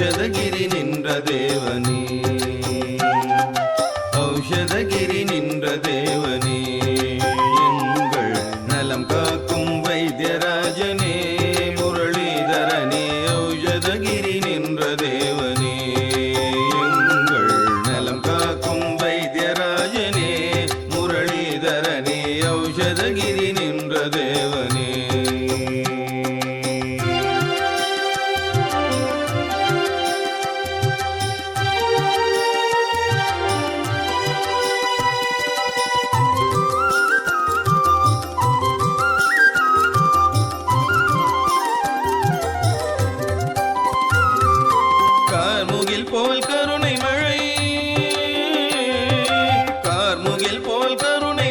ಔಷಧಗಿರಿ ನಿಂದ್ರ ದೇವನೇ ಔಷಧಗಿರಿ ನಿಂದ್ರ ದೇವನೇ ಎಂಗಳ್ நலம் காக்கும் வைத்தியராஜனே. முரளிதரனே ஔஷதகிரி நின்ற தேவனே. எங்கள் நலம் காக்கும் வைத்தியராஜனே. முரளிதரனே ஔஷதகிரி கருணை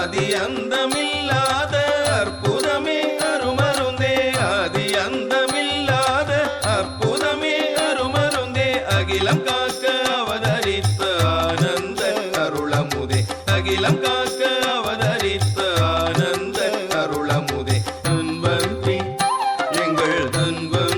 ஆதி அந்தமில்லாத அற்புதமே அருமருந்தே. ஆதி அந்தமில்லாத அற்புதமே அருமருந்தே. அகிலம் காக்க அவதரித்த ஆனந்த அருளமுதே. அகிலம் காக்க அவதரித்த ஆனந்த அருளமுதே. தன்வந்தி எங்கள் தன்வந்தி